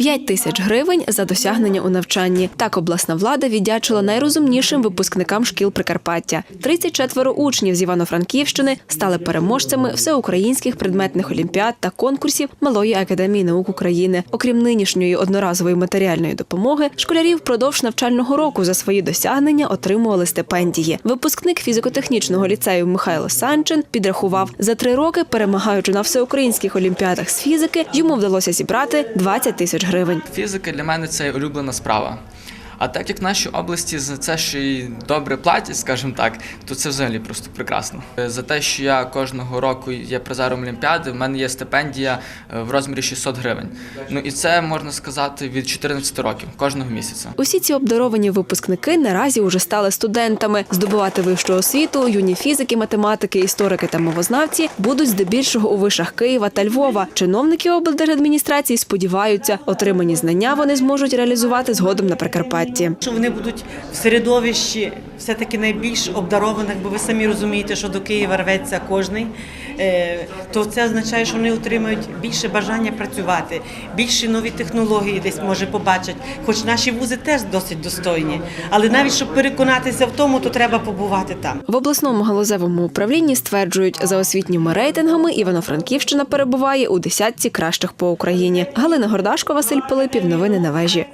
5 тисяч гривень за досягнення у навчанні. Так обласна влада віддячила найрозумнішим випускникам шкіл Прикарпаття. 34 учнів з Івано-Франківщини стали переможцями всеукраїнських предметних олімпіад та конкурсів Малої академії наук України. Окрім нинішньої одноразової матеріальної допомоги, школярі впродовж навчального року за свої досягнення отримували стипендії. Випускник фізико-технічного ліцею Михайло Санчин підрахував за три роки, перемагаючи на всеукраїнських олімпіадах з фізики, йому вдалося зібрати 20 тисяч гривень. Фізика для мене це улюблена справа. А так як в нашій області за це ще й добре платять, скажімо так, то це взагалі просто прекрасно. Е, За те, що я кожного року є призером Олімпіади, в мене є стипендія е, в розмірі 600 гривень. Ну і це можна сказати від 14 років кожного місяця. Усі ці обдаровані випускники наразі уже стали студентами. Здобувати вищу освіту, юні фізики, математики, історики та мовознавці будуть здебільшого у вишах Києва та Львова. Чиновники облдержадміністрації сподіваються, отримані знання вони зможуть реалізувати згодом на Прикарпатті. Що вони будуть в середовищі все-таки найбільш обдарованих, бо ви самі розумієте, що до Києва рветься кожний, е, то це означає, що вони отримають більше бажання працювати, більше нові технології десь може побачать. Хоч наші вузи теж досить достойні, але навіть щоб переконатися в тому, то треба побувати там. В обласному галузевому управлінні стверджують, за освітніми рейтингами Івано-Франківщина перебуває у десятці кращих по Україні. Галина Гордашко, Василь Пилипів. Новини на вежі.